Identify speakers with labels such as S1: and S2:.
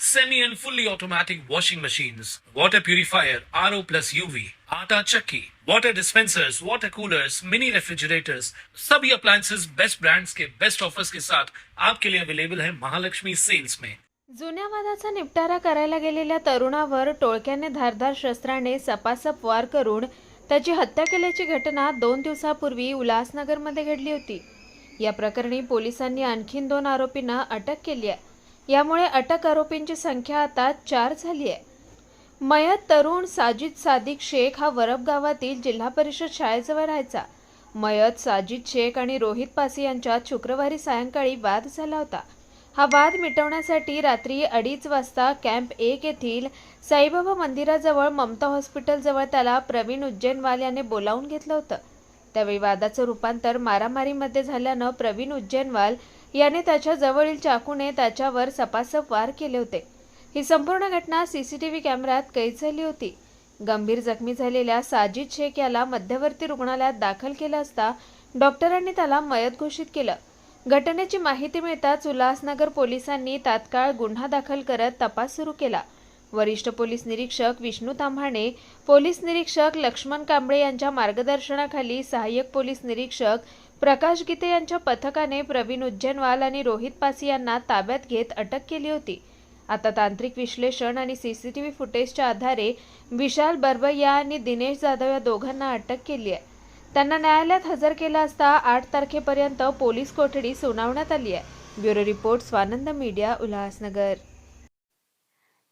S1: semi and fully automatic washing machines, water purifier, RO plus UV, आटा चक्की, water dispensers, water coolers, mini refrigerators, सभी appliances. Best brands के best offers के साथ आपके लिए अवेलेबल है महालक्ष्मी सेल्स में
S2: जुन्या वादाचा निपटारा करायला गेलेल्या तरुणावर टोळक्याने धारदार शस्त्राने सपासप वार करून त्याची हत्या केल्याची घटना दोन दिवसापूर्वी उल्हासनगरमध्ये घडली होती. या प्रकरणी पोलिसांनी आणखीन दोन आरोपींना अटक केली आहे. यामुळे अटक आरोपींची संख्या आता चार झाली आहे मयत तरुण साजिद सादिक शेख हा वरब गावातील जिल्हा परिषद शाळेजवळ राहायचा. मयत साजिद शेख आणि रोहित पासी यांच्यात शुक्रवारी सायंकाळी वाद झाला होता. हा वाद मिटवण्यासाठी रात्री अडीच वाजता कॅम्प एक येथील साईबाबा मंदिराजवळ ममता हॉस्पिटलजवळ त्याला प्रवीण उज्जैनवाल याने बोलावून घेतलं होतं. त्यावेळी वादाचं रूपांतर मारामारीमध्ये झाल्यानं प्रवीण उज्जैनवाल याने त्याच्या जवळील चाकूने त्याच्यावर सपासप वार केले होते. ही संपूर्ण घटना सीसीटीव्ही कॅमेऱ्यात कैद झाली होती. गंभीर जखमी झालेल्या साजिद शेख याला मध्यवर्ती रुग्णालयात दाखल केलं असता डॉक्टरांनी त्याला मयत घोषित केलं. घटनेची माहिती मिळताच उल्हासनगर पोलिसांनी तात्काळ गुन्हा दाखल करत तपास सुरू केला. वरिष्ठ पोलीस निरीक्षक विष्णू तांभाणे पोलीस निरीक्षक लक्ष्मण कांबळे यांच्या मार्गदर्शनाखाली सहाय्यक पोलीस निरीक्षक प्रकाश गीते यांच्या पथकाने प्रवीण उज्जैनवाल आणि रोहित पासी यांना ताब्यात घेत अटक केली होती. आता तांत्रिक विश्लेषण आणि सीसीटीव्ही फुटेजच्या आधारे विशाल बरबैया आणि दिनेश जाधव या दोघांना अटक केली आहे. त्यांना न्यायालयात हजर केला असता आठ तारखेपर्यंत पोलीस कोठडी सुनावण्यात आली आहे. Bureau report Swanand media Ulhasnagar.